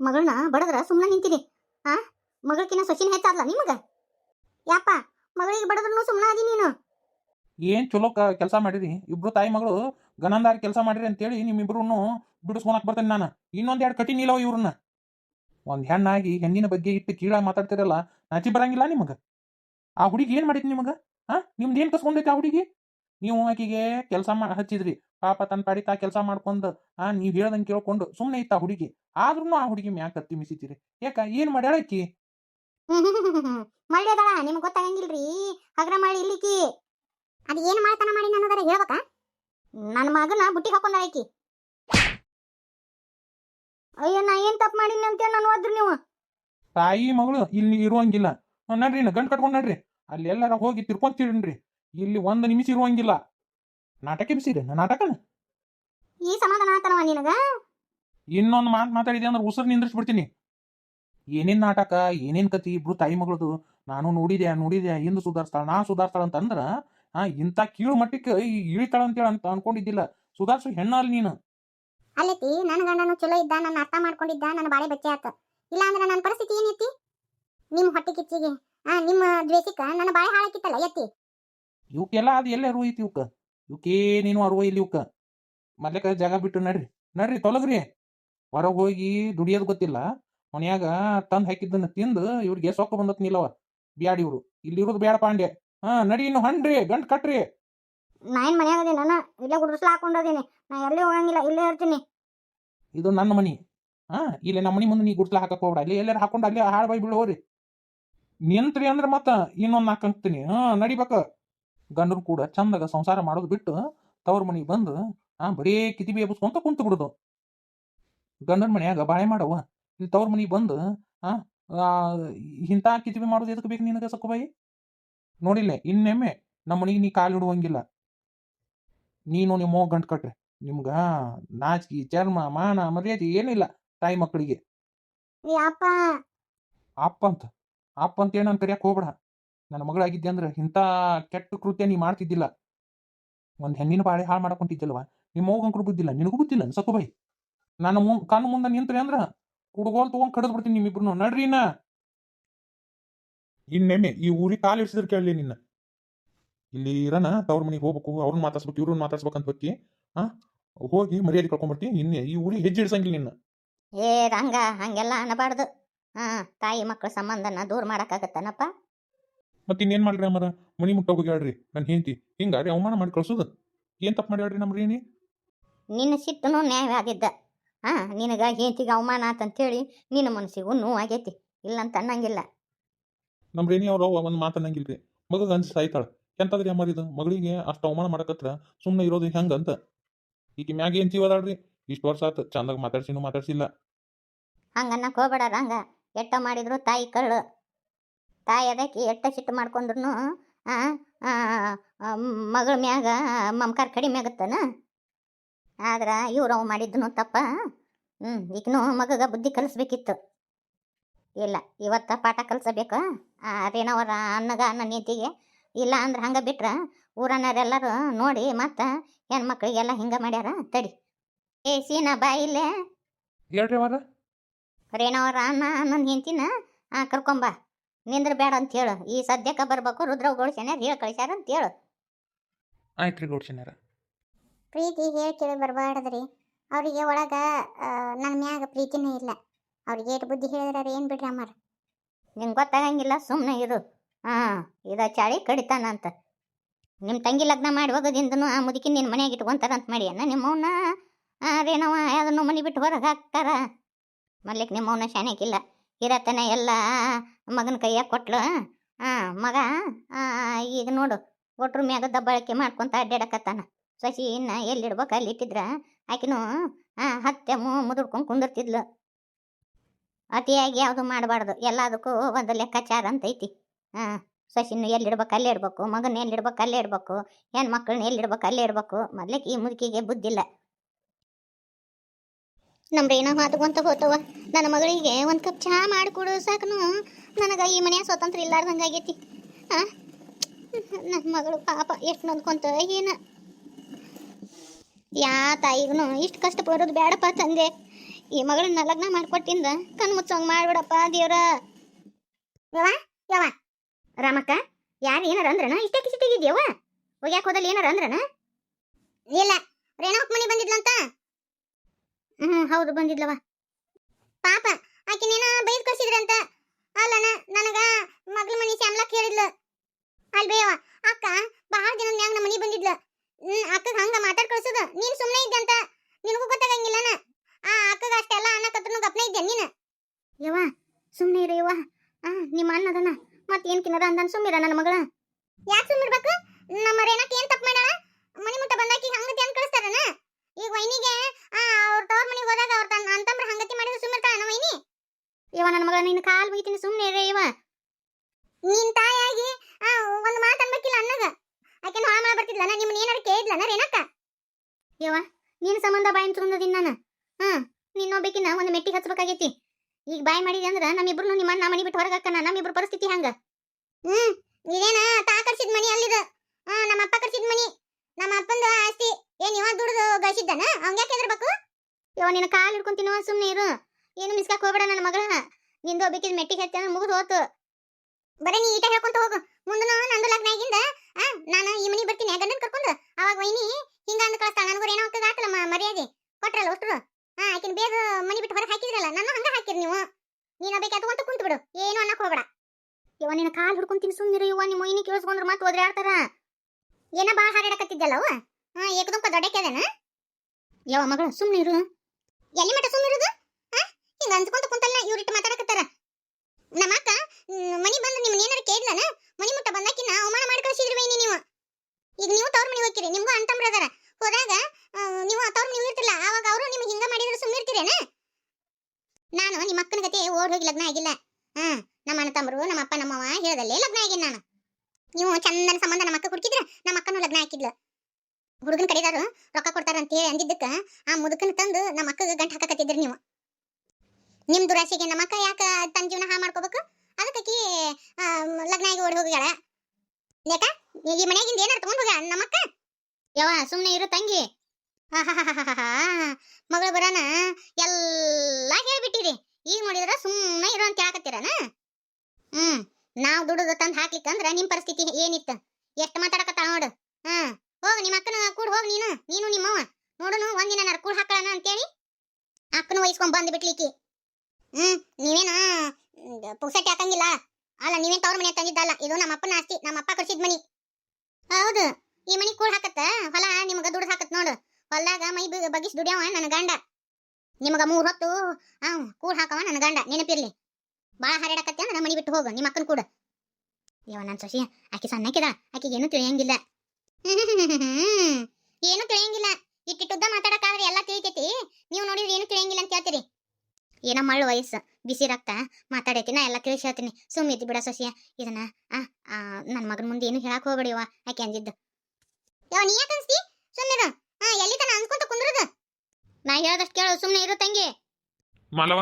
ಮಗಳನ್ನ ಬಡದ್ರ ಸುಮ್ಮನೆ ನಿಂತಿರಿ. ಆ? ಮಗಳಕಿನ ಸೊಸಿನ ಹೆಚ್ಚಾದ್ಲ ನಿಮಗ? ಯಾಪ ಮಗಳಿಗೆ ಬಡದ್ರು ಸುಮ್ಮನೆ ಅದಿ ನೀನು? ಏನ್ ಚಲೋ ಕೆಲಸ ಮಾಡಿರಿ ಇಬ್ರು ತಾಯಿ ಮಗಳು ಗನಂದಾರ ಕೆಲಸ ಮಾಡಿರಿ ಅಂತೇಳಿ ನಿಮ್ಮಿಬ್ರು ಬಿಡಿಸ್ಕೊಳಕ್ ಬರ್ತೇನೆ ನಾನು. ಇನ್ನೊಂದ್ ಎರಡು ಕಟಿ ನೀಲವ ಇವ್ರನ್ನ. ಒಂದ್ ಹೆಣ್ಣಾಗಿ ಹೆಣ್ಣಿನ ಬಗ್ಗೆ ಇಟ್ಟು ಕೀಳಾಗಿ ಮಾತಾಡ್ತಿರಲ್ಲ ನಾಚಿ ಬರಂಗಿಲ್ಲ ನಿಮಗ? ಆ ಹುಡುಗಿ ಏನ್ ಮಾಡಿದ್ ನಿಮಗ? ಹಾ ನಿಮ್ದು ಕಸ್ಕೊಂಡೈತಿ ಆ ಹುಡುಗಿ? ನೀವು ಆಕಿಗೆ ಕೆಲಸ ಹಚ್ಚಿದ್ರಿ. ಪಾಪ ತನ್ನ ಪಾಡಿ ತಾ ಕೆಲಸ ಮಾಡ್ಕೊಂಡು ಆ ನೀವ್ ಹೇಳ್ದಂಗೆ ಕೇಳ್ಕೊಂಡು ಸುಮ್ಮನೆ ಇತ್ತ ಹುಡುಗಿ. ಆದ್ರೂ ಆ ಹುಡುಗಿ ಮ್ಯಾಕ್ ಕತ್ತಿ ಮಿಸಿತೀರಿ. ಯಾಕ ಏನ್ ಮಾಡ್ಯಾಳ ಆಕಿ ಮಳ್ಳಿ ಅದಾಳ ನಿಮ್ಗೆ ಗೊತ್ತಾಗಂಗಿಲ್ರಿ. ಹಗ್ರ ಮಳ್ಳಿ ಇಲ್ಲಿಕಿ ಅದು ಏನು ಮಾಡ್ತಾನ ಮಾಡಿ ನನ್ನದರ ಹೇಳ್ಬೇಕಾ? ನನ್ನ ಮಗನ ಬುಟ್ಟಿ ಹಾಕೊಂಡ ಆಕಿ ಅಯ್ಯೋ ನಾ ಏನ್ ತಪ್ಪು ಮಾಡಿನಿ ಅಂತ ನಾನು ಹೋದ್ರಿ ನೀವು? ತಾಯಿ ಮಗಳು ಇಲ್ಲಿ ಇರುವಂಗಿಲ್ಲ. ನಡ್ರಿ ಗಂಟ್ ಕಟ್ಕೊಂಡ್ ನಡ್ರಿ. ಅಲ್ಲಿ ಎಲ್ಲಾರ ಹೋಗಿ ತಿರ್ಕೊಂತೀರಿ ಇಲ್ಲಿ ಒಂದು ನಿಮಿಷ ಇರುವಂಗಿಲ್ಲ. ನಾಟಕ ಬಿಸಿರಿ ನಾಟಕನ ಈ ಸಮಾಧಾನ ಆತನವ ನಿನಗ? ಇನ್ನೊಂದು ಮಾತು ಮಾತಾಡಿದೆ ಅಂದ್ರೆ ಉಸಿರು ನಿಂದ್ರಿಸ್ಬಿಡ್ತೀನಿ. ಏನೇನ್ ನಾಟಕ ಏನೇನ್ ಕತಿ ಇಬ್ರು ತಾಯಿ ಮಗಳದು ನಾನು ನೋಡಿದೆ ನೋಡಿದೆ ಹಿಂದ್ ಸುಧಾರಿಸ್ತಾಳ ನಾ ಸುಧಾರಿಸ್ತಾಳ ಅಂತ ಅಂದ್ರ ಆ ಇಂಥ ಕೀಳು ಮಟ್ಟಕ್ಕೆ ಇಳಿತಾಳ ಅಂತೇಳಿ ಅಂತ ಅನ್ಕೊಂಡಿದ್ದಿಲ್ಲ. ಸುಧಾರಿಸು ಹೆಣ್ಣಲ್ಲಿ ನೀನು. ಅಲ್ಲೈತಿ ನನ್ನ ಗಂಡನು ಚಲೋ ಇದ್ದ ನನ್ನ ಅರ್ಥ ಮಾಡ್ಕೊಂಡಿದ್ದ ನನ್ನ ಬಾಳೆ ಬಚ್ಚೆ ಆತ. ಇಲ್ಲ ಅಂದ್ರೆ ನನ್ನ ಪರಿಸ್ಥಿತಿ ಏನೈತಿ? ನಿಮ್ಮ ಹೊಟ್ಟೆ ಕಿಚ್ಚಿಗೆ ಆ ನಿಮ್ಮ ದ್ವೇಷಕ್ಕ ನನ್ನ ಬಾಳೆ ಹಾಳಾಕಿತ್ತಲ್ಲ ಎತ್ತಿ. ಇವಕ್ಕೆಲ್ಲ ಅದು ಎಲ್ಲ ರೂ ಐತಿ ಇವಕ್ಕ ಇವಕ್ಕೇನೇನು ಅರುವ ಇಲ್ಲಿ ಇವಕ್ಕ ಮೊದ್ಲೇಕ ಜಾಗ ಬಿಟ್ಟು ನಡ್ರಿ. ನಡ್ರಿ ತೊಲಗ್ರಿ. ಹೊರಗೆ ಹೋಗಿ ದುಡಿಯೋದು ಗೊತ್ತಿಲ್ಲ. ಮನ್ಯಾಗ ತಂದು ಹಾಕಿದ್ದನ್ನು ತಿಂದು ಇವ್ರಿಗೆ ಸೊಕ್ಕ ಬಂದತ್ ನಿಲ್ಲವ. ಬ್ಯಾಡ ಇವ್ರು. ಇಲ್ಲಿ ಇರೋದು ಬ್ಯಾಡ ಪಾಂಡ್ಯ. ಹಾ ನಡಿ ಇನ್ನು ಹಣ್ರಿ ಗಂಟ್ ಕಟ್ರಿ. ನಾ ಏನು ಮನ್ಯಾಗ ಅದೀನಿ? ನಾನು ಇಲ್ಲೇ ಗುಡಿಸ್ಲ ಹಾಕೊಂಡದೀನಿ ನಾ ಎಲ್ಲಿ ಹೋಗಂಗಿಲ್ಲ ಇಲ್ಲೇ ಇರ್ತೀನಿ. ಇದು ನನ್ನ ಮನಿ. ಹಾ ಇಲ್ಲಿ ನಮ್ಮ ಮನಿ ಮುಂದೆ ನೀ ಗುಡ್ಸ್ಲ ಹಾಕಕ್ ಹೋಗ್ಬೇಡ. ಅಲ್ಲಿ ಎಲ್ಲಾರು ಹಾಕೊಂಡು ಅಲ್ಲಿ ಹಾಳು ಬೈ ಬೀಳೋರಿ ನಿಂತ್ರಿ ಅಂದ್ರೆ ಮತ್ತ ಇನ್ನೊಂದು ನಾಲ್ಕು ಅಂತೀನಿ ಹಾ ನಡಿಬೇಕ. ಗಂಡರು ಕೂಡ ಚಂದಾಗ ಸಂಸಾರ ಮಾಡೋದು ಬಿಟ್ಟು ತವ್ರ ಮನೆಗೆ ಬಂದು ಆ ಬರೀ ಕಿತಿಬಿ ಸ್ವಂತ ಕುಂತು ಬಿಡುದು. ಗಂಡನ ಮನೆಯಾಗ ಬಾಳೆ ಮಾಡವ ಇಲ್ಲಿ ತವ್ರ ಮನೆಗೆ ಬಂದು ಆ ಇಂಥ ಕಿತಿಬಿ ಮಾಡೋದು ಎದಕ್ಕೆ ಬೇಕು ನಿನಗೆ ಸಕ್ಕುಬಾಯಿ ನೋಡಿಲ್ಲ ಇನ್ನೆಮ್ಮೆ ನಮ್ಮ ಮನೆಗೆ ನೀ ಕಾಲು ಇಡುವಂಗಿಲ್ಲ. ನೀನು ನಿಮ್ಮ ಗಂಟು ಕಟ್ರಿ. ನಿಮ್ಗ ನಾಚಿಕೆ ಚರ್ಮ ಮಾನ ಮರ್ಯಾದೆ ಏನಿಲ್ಲ ತಾಯಿ ಮಕ್ಕಳಿಗೆ. ಅಪ್ಪ. ಅಪ್ಪ ಅಂತ. ಅಪ್ಪ ಅಂತ ಏನಂತ ನಾನು ಕರಿಯಕ್ಕೆ ಹೋಗ್ಬೇಡ. ನನ್ನ ಮಗಳಾಗಿದ್ದೆ ಅಂದ್ರೆ ಇಂಥ ಕೆಟ್ಟ ಕೃತ್ಯ ನೀ ಮಾಡ್ತಿದ್ದಿಲ್ಲ. ಒಂದು ಹೆಣ್ಣಿನ ಬಾಳೆ ಹಾಳು ಮಾಡ್ಕೊಂತಿದ್ದಲ್ವ? ನಿಮ್ಮ ಮಗಂಕರು ಬುದ್ಧಿಲ್ಲ. ನಿನಗೂ ಬುದ್ಧಿಲ್ಲ ಬೈ. ನನ್ನ ಮು, ಕಣ್ಣು ಮುಂದೆ ನಿಂತ್ರಿ ಅಂದ್ರ ಹುಡುಗೋಲ್ ತಗೊಂಡ್ ಕಡದ್ ಬಿಡ್ತೀನಿ ನಿಮ್ಮಿಬ್ರು ನಡ್ರಿ ಇನ್ನ. ಇನ್ನೆಮ್ಮೆ ಈ ಊರಿಗೆ ಕಾಲು ಇಡ್ಸಿದ್ರೆ ಕೇಳಲಿ ನಿನ್ನ. ಇಲ್ಲಿ ಇರೋಣ ತವ್ರ ಮನೆಗೆ ಹೋಗ್ಬೇಕು. ಅವ್ರನ್ನ ಮಾತಾಡ್ಸ್ಬೇಕು, ಇವ್ರನ್ನ ಮಾತಾಡ್ಸ್ಬೇಕಂತ ಬಕ್ಕಿ ಹಾ ಹೋಗಿ ಮರ್ಯಾದೆ ಕಳ್ಕೊಂಡ್ಬಿಡ್ತೀನಿ ಇನ್ನೆ ಈ ಊರಿಗೆ ಹೆಜ್ಜೆ ಇಡ್ಸಂಗಿಲ್ಲ ನಿನ್ನ. ಏ ರಂಗ ಹಂಗೆಲ್ಲ ಅನ್ನಬಾರ್ದು ಹಾ, ತಾಯಿ ಮಕ್ಕಳ ಸಂಬಂಧನ ದೂರ ಮಾಡಕ್ಕಾಗತ್ತನಪ್ಪ. ಮತ್ತೆ ಇನ್ನೇನ್ ಮಾಡ್ರಿ ಅಮ್ಮರ? ಮನಿ ಮುಟ್ಟ ಹೋಗ್ಯಾಳ್ರಿ ಹೇಳ್ರಿ ನನ್ನ ಹೆಂಡತಿ. ಹಿಂಗಾರಿ ಅವಮಾನ ಮಾಡಿ ಕಳ್ಸೋದು? ಏನ್ ತಪ್ಪು ಮಾಡಿ ಹೇಳ್ರಿ ನಮ್ಮ ರೀನಿ ನಿನ್ನ ಸಿಟ್ಟನು ನ್ಯಾಯವಾಗಿದ್ದ ಹ ನಿನಗ ಹೆಂಡತಿಗೆ ಅವಮಾನ ಅಂತ ಹೇಳಿ ನಿನ್ನ ಮನಸ್ಸಿಗೂ ನೋವಾಗೈತಿ ಇಲ್ಲ ಅಂತ ಅನ್ನಂಗಿಲ್ಲ. ನಮ್ಮ ರೇಣಿ ಅವ್ರ ಒಂದು ಮಾತನ್ನಂಗಿಲ್ರಿ ಮಗಗ ಅನ್ಸಿ ಸಾಯ್ತಾಳ. ಎಂತದ್ರಿ ಅಮ್ಮ ಇದು? ಮಗಳಿಗೆ ಅಷ್ಟು ಅವಮಾನ ಮಾಡಕತ್ರ ಸುಮ್ಮನೆ ಇರೋದು ಹೆಂಗಂತ ಈಗ ಮ್ಯಾಗ ಏನ್ ಜೀವದಾಳ್ರಿ? ಇಷ್ಟು ವರ್ಷ ಆತು ಚಂದಾಗ ಮಾತಾಡ್ಸಿನೂ ಮಾತಾಡ್ಸಿಲ್ಲ. ಹಂಗನ್ನ ಹೋಗ್ಬೇಡ ರಂಗ ಎಟ್ಟ ಮಾಡಿದ್ರು ತಾಯಿ ಕಳ್ಳು. ತಾಯಿ ಅದಕ್ಕೆ ಎಟ್ಟ ಸಿಟ್ಟು ಮಾಡ್ಕೊಂಡ್ರು ಮಗಳ ಮ್ಯಾಗ ಮಮಕಾರ ಕಡಿಮೆ ಆಗತ್ತನ? ಇವ್ರು ಅವು ಮಾಡಿದ್ನು ತಪ್ಪ. ಹ್ಞೂ ಈಗನು ಮಗಗ ಬುದ್ಧಿ ಕಲಿಸ್ಬೇಕಿತ್ತು. ಇಲ್ಲ ಇವತ್ತು ಪಾಠ ಕಲ್ಸಬೇಕು. ಅದೇನವರ ಅನ್ನಗ ಅನ್ನ ನೀತಿಗೆ. ಇಲ್ಲ ಅಂದ್ರೆ ಹಂಗ ಬಿಟ್ರೆ ಊರನ್ನರೆಲ್ಲರೂ ನೋಡಿ ಮತ್ತ ಹೆಣ್ಮಕ್ಳಿಗೆಲ್ಲ ಹಿಂಗ ಮಾಡ್ಯಾರ. ತಡಿ. ಏ ಸೀನಾ ಬಾ ಇಲ್ಲೇ. ಹೇಳ್ರಿ ಅವರ ರೇಣವರ ಅನ್ನ ನನ್ನ ಹೆಂಡತಿನ ಕರ್ಕೊಂಬ. ನಿಂದ್ರ ಬೇಡ ಅಂತ ಹೇಳು. ಈ ಸದ್ಯಕ್ಕೆ ಬರ್ಬೇಕು ರುದ್ರವ್ ಗೋಳ್ಸ್ಯಾನ ಹೇಳಿ ಕಳಿಸ್ಯಾರ ಅಂತ ಹೇಳು. ಆಯ್ತ್ರಿ ಗೌಡ್ಸಿನಾರ ಪ್ರೀತಿ ಹೇಳಿ ಕೇಳಿ ಬರಬಾರ್ದ್ರಿ. ಅವರಿಗೆ ಒಳಗ ನನ್ನ ಮ್ಯಾಗ ಪ್ರೀತಿನೇ ಇಲ್ಲ. ಅವ್ರಿಗೆ ಏಟ್ ಬುದ್ಧಿ ಹೇಳಿದ್ರೆ ಏನು ಬಿಡ್ರಿ ಅಮ್ಮಾರ? ನಿಂಗೆ ಗೊತ್ತಾಗಂಗಿಲ್ಲ ಸುಮ್ಮನೆ ಇದು ಹಾಂ ಇದ ಚಾಳಿ ಕಡಿತಾನಂತ ನಿಮ್ಮ ತಂಗಿ ಲಗ್ನ ಮಾಡಿ ಹೋಗೋದಿಂದನು ಆ ಮುದುಕಿ ನಿನ್ನ ಮನೆಯಾಗ ಇಟ್ಕೊಂತಾರಂತ ಮಾಡಿ. ಅನ್ನ ನಿಮ್ಮವನ್ನ ರೇಣವ ಅದನ್ನು ಮನೆ ಬಿಟ್ಟು ಹೊರಗೆ ಹಾಕ್ತಾರ. ಮಲ್ಲಿಕ್ ನಿಮ್ಮವನ್ನ ಶಾನ್ಯಾಕಿಲ್ಲ ಇರತನ ಎಲ್ಲ ಮಗನ ಕೈಯಾಗ ಕೊಟ್ಲು. ಹಾಂ ಮಗ ಈಗ ನೋಡು, ಒಟ್ರ ಮ್ಯಾಗ ದಬ್ಬಾಳಿಕೆ ಮಾಡ್ಕೊಂತ ಅಡ್ಡಾಡಕತ್ತಾನ ಸಸಿ ಇನ್ನ ಎಲ್ಲಿಡ್ಬೇಕು ಅಲ್ಲಿ ಇಟ್ಟಿದ್ರ? ಆಕಿನು, ಆ ಹತ್ತೆ ಮು ಮುದುಡ್ಕೊಂಡು ಕುಂದಿರ್ತಿದ್ಲು. ಅತಿಯಾಗಿ ಯಾವುದು ಮಾಡಬಾರ್ದು, ಎಲ್ಲದಕ್ಕೂ ಒಂದು ಲೆಕ್ಕಾಚಾರ ಅಂತೈತಿ ಹಾಂ ಸಸಿನ ಎಲ್ಲಿಡ್ಬೇಕು ಅಲ್ಲೇ ಇಡ್ಬೇಕು, ಮಗನ ಎಲ್ಲಿಡ್ಬೇಕು ಅಲ್ಲೇ ಇಡ್ಬೇಕು, ಹೆಣ್ಮಕ್ಳನ್ನ ಎಲ್ಲಿಡ್ಬೇಕು ಅಲ್ಲೇ ಇಡ್ಬೇಕು. ಮೊದ್ಲಿಕ್ಕೆ ಈ ಮುದುಕಿಗೆ ಬುದ್ಧಿಲ್ಲ. ನಮ್ಮ ರೇಣ ಮಾತುಕೊಂತ ಹೋತವ ನನ್ನ ಮಗಳಿಗೆ ಒಂದು ಕಪ್ ಚಹಾ ಮಾಡಿಕೊಡು ಸಾಕನು. ನನಗೆ ಈ ಮನೆಯ ಸ್ವತಂತ್ರ ಇಲ್ಲಾರ್ದಂಗೆ ಆಗೈತಿ ಹಾಂ ನನ್ನ ಮಗಳು ಪಾಪ ಎಷ್ಟು ನೊಂದ್ಕೊಂತ ಏನ ಯಾ ತಾಯಿಗೂ ಇಷ್ಟು ಕಷ್ಟ ಪಡೋದು ಬೇಡಪ್ಪ ತಂದೆ. ಈ ಮಗಳನ್ನ ಲಗ್ನ ಮಾಡ್ಕೊಟ್ಟಿಂದ ಕಣ್ಣು ಮುಚ್ಚೋಂಗ್ ಮಾಡ್ಬಿಡಪ್ಪ ದೇವ್ರ. ಯವ ಯವ್ವ. ರಾಮಕ್ಕ, ಯಾರು ಏನಾರ ಅಂದ್ರನ? ಇಷ್ಟೇ ಸಿಟ್ಟಿಗಿದ್ಯವ ಹೋಗ್ಯಾಕ ಹೋದಲ್ಲಿ ಏನಾರ ಅಂದ್ರನ? ಇಲ್ಲ. ರೇಣುಕ್ ಮನೆ ಬಂದಿದ್ಲಂತ? ಹ್ಮ್, ಹೌದು ಬಂದಿದ್ಲವ ಪಾಪ ಆಕಿನೇನ ಬೈದ್ ಕಳ್ಸಿದ್ರಂತ ಅಲ್ಲನ ನನಗ ಮಗಳ ಮನಿ ಶ್ಯಾಮ್ಲ ಕೇಳಿದ್ಲು. ಅಲ್ ಬೇವ ಅಕ್ಕ ಬಹಳ ದಿನ ಮ್ಯಾಗ ನಮ್ಮ ಮನಿ ಬಂದಿದ್ಲು ಅಕ್ಕಗ್ ಹಂಗ ಮಾತಾಡ್ ಕಳ್ಸುದ ನೀನ್ ಸುಮ್ನೆ ಇದ್ದೆ ಅಂತ. ನಿನಗೂ ಗೊತ್ತಾಗಂಗಿಲ್ಲನ. ಆ ಅಕ್ಕಗ ಅಷ್ಟೆಲ್ಲ ಅನ್ನಕತ್ರು ಗಪ್ನ ಇದ್ದೆ ನೀನು. ಯವ್ವ, ಸುಮ್ನೆ ಇರು ಯವ್ವ. ಆ, ನಿಮ್ಮ ಅಣ್ಣ ಅದನ. ಮತ್ ಏನು ತಿನ್ನದ ಅಂದನ್ ಸುಮ್ಮಿರ ನನ್ನ ಮಗಳ. ಯಾಕೆ ಸುಮ್ಮಿರ್ಬೇಕು ನಮ್ಮ ರೇಣಕ್ ಏನ್ ತಪ್ಪು ಮಾಡ್ಯಾಳ? ಮನಿ ಮುಟ್ಟ ಬಂದಾಕಿ ಹಂಗ ಅಂತ ಕಳಿಸ್ತಾರನ? ಈಗ ವೈನಿಗೆ, ಆ ಅವ್ರ ತವ್ರ ಮನಿಗೆ ಹೋದಾಗ ಅವ್ರ ತನ್ನ ಅಂತಂಬ್ರ ಹಂಗತಿ ಮಾಡಿದ್ರೆ ಸುಮ್ಮಿರ್ತಾಳ ನಮ್ಮ ವೈನಿ ಇವ ನನ್ನ ಮಗ, ನಿನ್ನ ಕಾಲು ಬೀತೀನಿ ಸುಮ್ಮನೆ ಇರೇ, ಇವ. ನಿನ್ ತಾಯಾಗಿ ಆ, ಒಂದು ಮಾತು ಅನ್ಬೇಕಿಲ್ಲ ಅನ್ನಗ ಆಕೆನ ಹೊಳ ಬರ್ತಿದ್ಲ ನಾ ನಿಮ್ಮನ್ನ ಏನಾರ ಕೇಳಿದ್ಲನ ರೇನಕ್ಕ ಯವ್ವ ನಿನ್ನ ಸಂಬಂಧ ಬಾಯಿ ತುರುಂದದಿನ್ ನಾನು. ನಿನ್ನ ನಿನ್ನೊಬ್ಬೇಕಿನ ಒಂದು ಮೆಟ್ಟಿಗೆ ಹಚ್ಬೇಕಾಗೈತಿ. ಈಗ ಬಾಯಿ ಮಾಡಿದೆ ಅಂದ್ರೆ ನಮ್ಮಿಬ್ರು ನಿಮ್ಮನ್ನ ಅಣ್ಣ ಮನಿ ಬಿಟ್ಟು ಹೊರಗೆ ಹಾಕಣ, ನಮ್ಮಿಬ್ರು ಪರಿಸ್ಥಿತಿ ಹಂಗ. ಹ್ಮ್ ಇದೇನ ತಾ ಕರ್ಸಿದ್ ಮನಿ ಅಲ್ಲಿದ. ಆ ನಮ್ಮ ಅಪ್ಪ ಕರ್ಸಿದ್ ಮನಿ. ನಮ್ಮ ಅಪ್ಪಂದು ಆಸ್ತಿ. ಏನ್ ಇವ ದುಡ್ದು ಗಳಿಸಿದ್ದಾನ? ಅವಂಗ್ಯಾಕೆ ಹೆದರ್ಬೇಕು? ಇವ ನಿನ್ನ ಕಾಲು ಹಿಡ್ಕೊಂತಿನೋ ಸುಮ್ಮನೆ ಇರು. ಏನು ಮಿಸ್ಕಾಕ್ ಹೋಗ್ಬೇಡ ನನ್ನ ಮಗಳ ನಿಂದು ಒಬ್ಬಕಿದ್ ಮೆಟ್ಟಿಗೆ ಹಚ್ಚ ಮುಗಿದು ಹೋತು. ಬರೀ ನೀ ಈಟ ಹೇಳ್ಕೊಂತ ಹೋಗು. ಮುಂದೆ ನಂದು ಲಗ್ನ ಆಗಿಂದ ಆ, ನಾನು ಈ ಮನಿ ಬರ್ತೀನಿ ಗಂಡನ್ ಕರ್ಕೊಂಡು. ಅವಾಗ ವೈನಿ, ಹಿಂಗ ಅಂದ್ ಕಳಿಸ್ತಾಳ ನನಗೂ ಏನೋ ಆಗ್ತದ ಆತಲ್ಲ ಮರ್ಯಾದೆ. ಕೊಟ್ರಲ್ಲ ಒಟ್ಟರು ಹಾ ಆಕಿನ ಬೇಗ ಮನಿ ಬಿಟ್ಟು ಹೊರಗೆ ಹಾಕಿದ್ರಲ್ಲ, ನನ್ನ ಹಂಗ ಹಾಕಿರಿ ನೀವು. ನೀನು ಬೇಕು ಅದು ಅಂತ ಕುಂತು ಬಿಡು. ಏನು ಅನ್ನಕ್ ಹೋಗ್ಬೇಡ. ಇವ ನಿನ್ನ ಕಾಲ್ ಹಿಡ್ಕೊಂತೀನಿ ಸುಮ್ಮನಿರು ಇವ ನಿಮ್ಮ ಮೈನಿ ಕೇಳಿಸ್ಕೊಂಡ್ರೆ ಮತ್ತೆ ಒದ್ರಾಡ್ತಾರ ಏನ ಬಾ ಹಾರಾಡಕತ್ತಿದ್ದಲ್ಲ ಅವ ಹಾ ಏಕದೊಂಕ ದೊಡ್ಡಕ್ಕೆದನ ಯಾವ ಮಗಳ ಸುಮ್ಮನಿರು ಎಲ್ಲಿ ಮಟ್ಟ ಸುಮ್ಮನಿರುದು ಹಿಂಗ ಅಂಜ್ಕೊಂತ ಕುಂತಲ್ಲ ಇವ್ರಿಟ್ಟು ಮಾತಾಡಕತ್ತಾರ. ನಮ್ಮ ಅಕ್ಕ ಮನಿ ಬಂದು ನಿಮ್ಮನ್ನ ಏನಾರ ಕೇಳ್ದನ ಮನಿ ಮುಟ್ಟ ಬಂದಾಕಿನ ಅವಮಾನ ಮಾಡಿ ಕಳಿಸಿದ್ರಿ ಬೈನಿ ನೀವು. ಈಗ ನೀವು ತವ್ರ ಮನಿ ಹೋಗ್ತೀರಿ, ನಿಮ್ಗೂ ಅಂತಂಬ್ರ ಅದಾರ. ಹೋದಾಗ ನೀವು ತವ್ರ ಮನಿ ಇರ್ತಿಲ್ಲ ಆವಾಗ ಅವರು ನಿಮಗೆ ಹಿಂಗ ಮಾಡಿದ್ರೆ ಸುಮ್ಮನಿರ್ತೀರೇನ ನಾನು ನಿಮ್ಮ ಅಕ್ಕನ ಗತಿ ಓಡ್ ಹೋಗಿ ಲಗ್ನ ಆಗಿಲ್ಲ. ಹಾ ನಮ್ಮ ಅಣ್ಣ ನಮ್ಮ ಅಪ್ಪ ನಮ್ಮವ ಹೇಳದಲ್ಲೇ ಲಗ್ನ ಆಗಿನ ನಾನು. ನೀವು ಚಂದನ ಸಂಬಂಧ ನಮ್ಮ ಅಕ್ಕ ಹುಡುಕಿದ್ರ ನಮ್ಮ ಅಕ್ಕನೂ ಲಗ್ನ ಹಾಕಿದ್ಲು. ಹುಡುಗನ ಕಡೆದಾರು ರೊಕ್ಕ ಕೊಡ್ತಾರ ಅಂತ ಹೇಳಿ ಅಂದಿದ್ದಕ್ಕೆ, ಆ ಮುದುಕನ ತಂದು ನಮ್ಮ ಅಕ್ಕಗೆ ಗಂಟು ಹಾಕಕತ್ತಿದ್ರಿ ನೀವು. ನಿಮ್ ದುರಾಸಿಗೆ ನಮ್ಮ ಅಕ್ಕ ಯಾಕ ತನ್ನ ಜೀವನ ಹಾ ಮಾಡ್ಕೋಬೇಕು? ಅದಕ್ಕೆ ಲಗ್ನ ಆಗಿ ಓಡಿ ಹೋಗ್ಯಾಳ. ಯಾಕ? ಈ ಮನೆಯಾಗಿಂದ ಏನಾರು ತಗೊಂಡ್ ಹೋಗ್ಯಾಳ ನಮ್ಮಕ್ಕ ಯವ್ವ ಸುಮ್ಮನೆ ಇರು ತಂಗಿ. ಮಗಳು ಬರೋಣ ಎಲ್ಲ ಹೇಳ್ಬಿಟ್ಟಿರಿ ಈಗ ನೋಡಿದ್ರೆ ಸುಮ್ಮನೆ ಇರು ಅಂತ ಹೇಳಕತ್ತೀರನ? ಹ್ಮ್, ನಾವು ದುಡ್ದು ಹಾಕ್ಲಿಕ್ಕೆ ಅಂದ್ರೆ ನಿಮ್ಮ ಪರಿಸ್ಥಿತಿ ಏನಿತ್ತು? ಎಷ್ಟು ಮಾತಾಡಕತ್ತಾಳ ನೋಡು. ಹ್ಮ್ ಹೋಗ್, ನಿಮ್ಮ ಅಕ್ಕನ ಕೂಡ ಹೋಗಿ ನೀನು. ನೀನು ನಿಮ್ಮವ್ವ. ನೋಡುನು, ಒಂದಿನ ನರ ಕೂಡ ಹಾಕಳನ ಅಂತೇಳಿ ಅಕ್ಕನ ವಹಿಸ್ಕೊಂಡ್ ಬಂದು ಬಿಟ್ಲಿಕ್ಕಿ ಹ್ಮ್, ನೀವೇನ ಪುಕ್ಸಟ್ಟಿ ಹಾಕಂಗಿಲ್ಲ. ಅಲ್ಲ, ನೀವೇನ್ ತವ್ರ ಮನೆ ತಂದಿದ್ದಲ್ಲ, ಇದು ನಮ್ಮ ಅಪ್ಪನ ಆಸ್ತಿ ನಮ್ಮ ಅಪ್ಪ ಮನಿ. ಹೌದು, ಈ ಮನಿ ಕೂಡ್ ಹಾಕತ್ತ, ಹೊಲ ನಿಮಗ ದುಡ್ಡು ಹಾಕತ್ ನೋಡು. ಹೊಲ್ದಾಗ ಮೈ ಬಗಿಸ್ ದುಡಿಯವ ನನ್ನ ಗಂಡ. ನಿಮಗ ಮೂರ್ ಹೊತ್ತು, ಆ ಕೂಡ ಹಾಕವ ನನ್ನ ಗಂಡ, ನೆನಪಿರ್ಲಿ. ಬಾಳ ಹರಡಕತ್ತೆ ಅಂದ್ರೆ ಮನಿ ಬಿಟ್ಟು ಹೋಗು, ನಿಮ್ಮ ಅಕ್ಕನ ಕೂಡ. ಇವ ನನ್ನ ಸೊಸಿ, ಆಕಿ ಸಣ್ಣಕ್ಕಿದ, ಆಕಿಗೆ ಏನು ತಿಳಿಯಂಗಿಲ್ಲ. ಏನು ತಿಳಿಯಂಗಿಲ್ಲ. ಇಟ್ಟಿಟ್ಟುದ್ದ ಮಾತಾಡಕ್ಕಾದ್ರೆ ಎಲ್ಲ ತಿಳಿತೈತಿ. ನೀವು ನೋಡಿದ್ರೆ ಏನು ತಿಳಿಯಂಗಿಲ್ಲ ಅಂತ ಹೇಳ್ತೀರಿ. ಏನೋ ಮಳ್ಳು ವಯಸ್ಸು ಬಿಸಿ ರಕ್ತ ಮಾತಾಡೈತಿ ನಾ ಎಲ್ಲ ತಿಳಿಸಿ ಹೇಳ್ತೀನಿ ಸುಮ್ಮಿದ್ದು ಬಿಡ ಸೊಸಿಯ ಇದನ್ನ ಆ ನನ್ನ ನನ್ ಮಗನ ಮುಂದೆ ಏನು ಹೇಳಕ್ ಹೋಗ್ಬೇಡಿವ ಆಕೆ ಅಂದಿದ್ದು. ಯಾವ ನೀ ಯಾಕೆ ಅನ್ಸ್ತಿ? ಸುಮ್ಮನೆ ಹಾ ಎಲ್ಲಿ ತನ ಅನ್ಸ್ಕೊಂತ ಕುಂದ್ರದ? ನಾ ಹೇಳ್ದಷ್ಟು ಕೇಳು ಸುಮ್ಮನೆ ಇರು ತಂಗಿ. ಮಾಲವ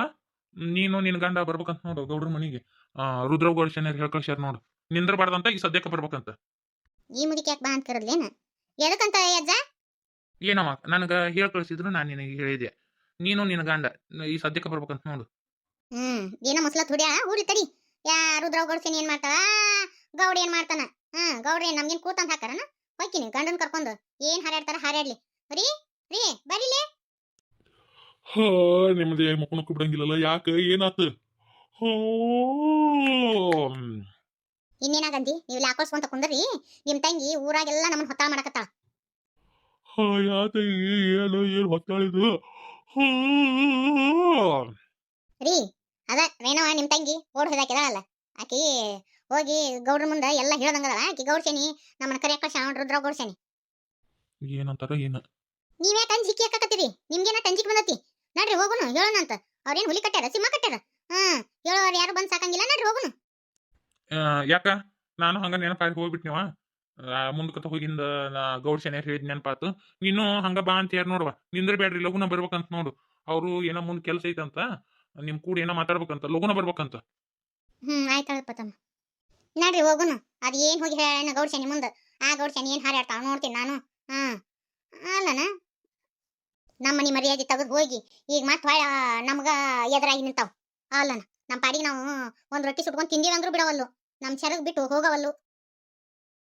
ನೀನು ನಿನ್ನ ಗಂಡ ಬರ್ಬೇಕಂತ ನೋಡು ಗೌಡ್ರ ಮನಿಗೆ. ಆ ರುದ್ರಗೌಡ ಶನಿಯರ್ ಹೇಳ್ ಕಳ್ಸ್ಯಾರ ನೋಡು. ನಿಂದ್ರಬಾರ್ದಂತ ಈ ಸದ್ಯಕ್ಕೆ ಬರ್ಬೇಕಂತ. ಈ ಮುದಿಕೆ ಯಾಕೆ ಬಾ ಅಂತ ಕರದ್ಲೇನ? ಎದಕ್ಕಂತ ಅಜ್ಜ ಏನಮ್ಮ ನನಗೆ ಹೇಳ್ ಕಳ್ಸಿದ್ರು ನಾನು ನಿನಗೆ ಹೇಳಿದೆ ನೀನು ನಿನ್ನ ಗಂಡ. ಈ ಸದ್ಯಕ್ಕೆ ಬರ್ಬೇಕಂತ ನೋಡು. ಹ್ಮ್ ಏನೋ ಮಸಲ ತುಡ್ಯಾ ಊರಿ ತಡಿ. ಯಾರು ದ್ರೌಗೌಡ್ಸೇನಿ ಏನ್ ಮಾಡ್ತಾಳ? ಗೌಡ ಏನ್ ಮಾಡ್ತಾನ? ಹ್ಮ್ ಗೌಡ್ರ ಏನ್ ನಮ್ಗೇನ್ ಕೂತಂತ ಹಾಕಾರನ ಹೋಯ್ಕಿನಿ ಗಂಡನ್ ಕರ್ಕೊಂಡು ಏನ್ ಹಾರಾಡ್ತಾರ ಹಾರಾಡ್ಲಿ ರೀ ರೀ ಬರೀಲಿ. ಹಾ ನಿಮ್ಮದೇ ಮಕ್ಕಳಕ್ಕೂ ಬಿಡಂಗಿಲ್ಲಲ್ಲ ಯಾಕ? ಏನಾತ? ಹೋ ಇನ್ನೇನಾಗಂದಿ? ನೀವು ಲಾಕೋಸ್ಕೊಂತ ಕುಂದ್ರಿ. ನಿಮ್ ತಂಗಿ ಊರಾಗೆಲ್ಲ ನಮ್ಮನ್ನ ಹೊತ್ತಾಳ ಮಾಡಕತ್ತಾಳ. ಹಾ ಯಾತ ಏನು ಏನು ಹೊತ್ತಾಳಿದು. ಹಾ ರೀ ಅದ ರೇಣವ ನಿಮ್ ತಂಗಿ ಓಡ್ ಹೋದಾಕಿದಾಳಲ್ಲ ಆಕಿ ಹೋಗಿ ಗೌಡ್ರ ಮುಂದೆ ಎಲ್ಲ ಹೇಳ್ದಂಗದಲ್ಲ ಆಕಿ ಗೌಡ್ಸೇನಿ ನಮ್ಮನ್ನ ಕರೆಯಕ್ಕ ರುದ್ರ ಗೌಡ್ಸೇನಿ. ಏನಂತಾರ ಏನ? ನೀವ್ಯಾಕ ಅಂಜಿಕೆ ಹಾಕತ್ತೀರಿ ನಿಮ್ಗೇನ ತಂಜಿಕ್ ಬಂದತಿ? ನಡ್ರಿ ಹೋಗುನು ಹೇಳೋಣ ಅಂತ. ಅವ್ರೇನ್ ಹುಲಿ ಕಟ್ಟ್ಯಾರ ಸಿಂಹ ಕಟ್ಟ್ಯಾರ ಹ್ಮ್ ಹೇಳೋರು ಯಾರು ಬಂದ್ ಸಾಕಂಗಿಲ್ಲ ನಡ್ರಿ ಹೋಗುನು. ಯಾಕ? ನಾನು ಹಂಗ ನೆನಪಾಗಿ ಹೋಗ್ಬಿಟ್ನಿವ ಮುಂದಕತ್ತ ಹೋಗಿಂದ ನಾ ಗೌಡ್ ಹೇಳಿದ್ ನೆನಪಾತು. ನೀನು ಹಂಗ ಬಾ ಅಂತ ಯಾರು ನೋಡುವ. ನಿಂದ್ರ ಬೇಡ್ರಿ ಲಗುನ ಬರ್ಬೇಕಂತ ನೋಡು. ಅವರು ಏನೋ ಮುಂದ್ ಕೆಲ್ಸ ಐತಂತ, ನಿಮ್ ಕೂಡ ಏನೋ ಮಾತಾಡ್ಬೇಕಂತ, ಲಗುನ ಬರ್ಬೇಕಂತ. ಹ್ಮ್ ಆಯ್ತಾಳಪ್ಪ ತಮ್ಮ ನಡ್ರಿ ಹೋಗುನು. ಅದ್ ಏನ್ ಹೋಗಿ ಹೇಳ ಗೌಡ್ ಮುಂದ? ಆ, ಗೌಡ್ ಶನಿ ಏನ್ ಹಾರಾಡ್ತಾಳ ನೋಡ್ತೀನಿ ನಾನು. ಹಾ. ಅಲ್ಲನ? ನಮ್ಮ ಮನೆ ಮರ್ಯಾದೆ ತೆಗೆದು ಹೋಗಿ, ಈಗ ಮತ್ತೆ ಹೊಳ್ಳ, ನಮ್ಗ ಎದುರಾಗಿ ನಿಂತಾವ್. ಅಲ್ಲನ? ನಮ್ಮ ಪಾಡಿಗೆ ನಾವು ಒಂದ್ ರೊಟ್ಟಿ ಸುಟ್ಕೊಂಡ್ ತಿಂದೀವಿ ಅಂದ್ರೂ ಬಿಡವಲ್ಲು. ನಮ್ಮ ಶರಗ್ ಬಿಟ್ಟು ಹೋಗವಲ್ಲು.